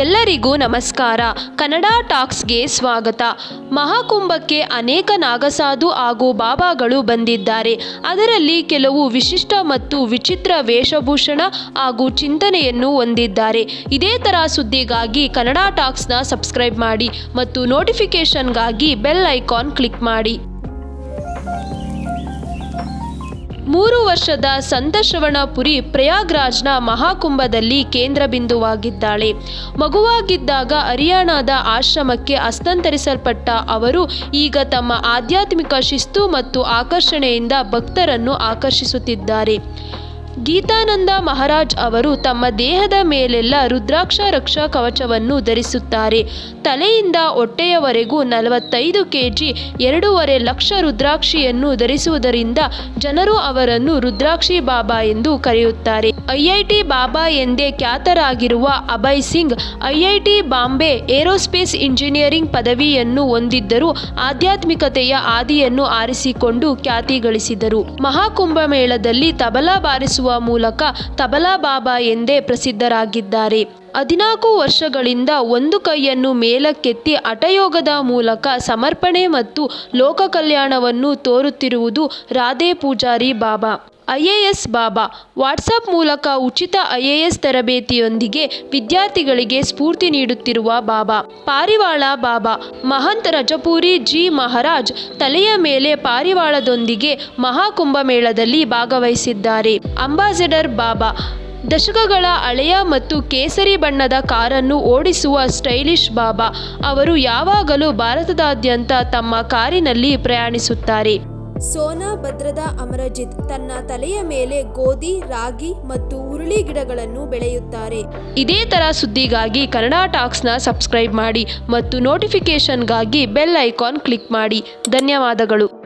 ಎಲ್ಲರಿಗೂ ನಮಸ್ಕಾರ. ಕನ್ನಡ ಟಾಕ್ಸ್ಗೆ ಸ್ವಾಗತ. ಮಹಾಕುಂಭಕ್ಕೆ ಅನೇಕ ನಾಗಸಾಧು ಹಾಗೂ ಬಾಬಾಗಳು ಬಂದಿದ್ದಾರೆ. ಅದರಲ್ಲಿ ಕೆಲವು ವಿಶಿಷ್ಟ ಮತ್ತು ವಿಚಿತ್ರ ವೇಷಭೂಷಣ ಹಾಗೂ ಚಿಂತನೆಯನ್ನು ಹೊಂದಿದ್ದಾರೆ. ಇದೇ ಥರ ಸುದ್ದಿಗಾಗಿ ಕನ್ನಡ ಟಾಕ್ಸ್ನ ಸಬ್ಸ್ಕ್ರೈಬ್ ಮಾಡಿ ಮತ್ತು ನೋಟಿಫಿಕೇಷನ್ಗಾಗಿ ಬೆಲ್ ಐಕಾನ್ ಕ್ಲಿಕ್ ಮಾಡಿ. ವರ್ಷದ ಸಂತ ಶ್ರವಣಪುರಿ ಪ್ರಯಾಗ್ರಾಜ್ನ ಮಹಾಕುಂಭದಲ್ಲಿ ಕೇಂದ್ರ ಬಿಂದುವಾಗಿದ್ದಾಳೆ. ಮಗುವಾಗಿದ್ದಾಗ ಹರಿಯಾಣದ ಆಶ್ರಮಕ್ಕೆ ಹಸ್ತಾಂತರಿಸಲ್ಪಟ್ಟ ಅವರು ಈಗ ತಮ್ಮ ಆಧ್ಯಾತ್ಮಿಕ ಶಿಸ್ತು ಮತ್ತು ಆಕರ್ಷಣೆಯಿಂದ ಭಕ್ತರನ್ನು ಆಕರ್ಷಿಸುತ್ತಿದ್ದಾರೆ. ಗೀತಾನಂದ ಮಹಾರಾಜ್ ಅವರು ತಮ್ಮ ದೇಹದ ಮೇಲೆಲ್ಲ ರುದ್ರಾಕ್ಷ ರಕ್ಷಾ ಕವಚವನ್ನು ಧರಿಸುತ್ತಾರೆ. ತಲೆಯಿಂದ ಹೊಟ್ಟೆಯವರೆಗೂ ನಲವತ್ತೈದು ಕೆಜಿ ಎರಡೂವರೆ ಲಕ್ಷ ರುದ್ರಾಕ್ಷಿಯನ್ನು ಧರಿಸುವುದರಿಂದ ಜನರು ಅವರನ್ನು ರುದ್ರಾಕ್ಷಿ ಬಾಬಾ ಎಂದು ಕರೆಯುತ್ತಾರೆ. ಐಐಟಿ ಬಾಬಾ ಎಂದೇ ಖ್ಯಾತರಾಗಿರುವ Abhay Singh, IIT Bombay aerospace engineering ಪದವಿಯನ್ನು ಹೊಂದಿದ್ದರೂ ಆಧ್ಯಾತ್ಮಿಕತೆಯ ಆದಿಯನ್ನು ಆರಿಸಿಕೊಂಡು ಖ್ಯಾತಿ ಗಳಿಸಿದರು. ಮಹಾಕುಂಭಮೇಳದಲ್ಲಿ ತಬಲಾ ಬಾರಿಸುವ ಮೂಲಕ ತಬಲಾ ಬಾಬಾ ಎಂದೇ ಪ್ರಸಿದ್ಧರಾಗಿದ್ದಾರೆ. ಹದಿನಾಲ್ಕು ವರ್ಷಗಳಿಂದ ಒಂದು ಕೈಯನ್ನು ಮೇಲಕ್ಕೆತ್ತಿ ಹಠಯೋಗದ ಮೂಲಕ ಸಮರ್ಪಣೆ ಮತ್ತು ಲೋಕ ಕಲ್ಯಾಣವನ್ನು ತೋರುತ್ತಿರುವುದು ರಾಧೆ ಪೂಜಾರಿ ಬಾಬಾ. ಐಎಎಸ್ ಬಾಬಾ ವಾಟ್ಸಪ್ ಮೂಲಕ ಉಚಿತ ಐಎಎಸ್ ತರಬೇತಿಯೊಂದಿಗೆ ವಿದ್ಯಾರ್ಥಿಗಳಿಗೆ ಸ್ಫೂರ್ತಿ ನೀಡುತ್ತಿರುವ ಬಾಬಾ. ಪಾರಿವಾಳ ಬಾಬಾ, ಮಹಂತ್ ರಜಪೂರಿ ಜಿ ಮಹಾರಾಜ್ ತಲೆಯ ಮೇಲೆ ಪಾರಿವಾಳದೊಂದಿಗೆ ಮಹಾಕುಂಭಮೇಳದಲ್ಲಿ ಭಾಗವಹಿಸಿದ್ದಾರೆ. ಅಂಬಾಸಡರ್ ಬಾಬಾ ದಶಕಗಳ ಹಳೆಯ ಮತ್ತು ಕೇಸರಿ ಬಣ್ಣದ ಕಾರನ್ನು ಓಡಿಸುವ ಸ್ಟೈಲಿಶ್ ಬಾಬಾ ಅವರು ಯಾವಾಗಲೂ ಭಾರತದಾದ್ಯಂತ ತಮ್ಮ ಕಾರಿನಲ್ಲಿ ಪ್ರಯಾಣಿಸುತ್ತಾರೆ. ಸೋನಾ ಭದ್ರದ ಅಮರಜಿತ್ ತನ್ನ ತಲೆಯ ಮೇಲೆ ಗೋಧಿ ರಾಗಿ ಮತ್ತು ಹುರುಳಿ ಗಿಡಗಳನ್ನು ಬೆಳೆಯುತ್ತಾರೆ. ಇದೇ ತರ ಸುದ್ದಿಗಾಗಿ ಕನ್ನಡ ಟಾಕ್ಸ್ನ ಸಬ್ಸ್ಕ್ರೈಬ್ ಮಾಡಿ ಮತ್ತು ನೋಟಿಫಿಕೇಷನ್ಗಾಗಿ ಬೆಲ್ ಐಕಾನ್ ಕ್ಲಿಕ್ ಮಾಡಿ. ಧನ್ಯವಾದಗಳು.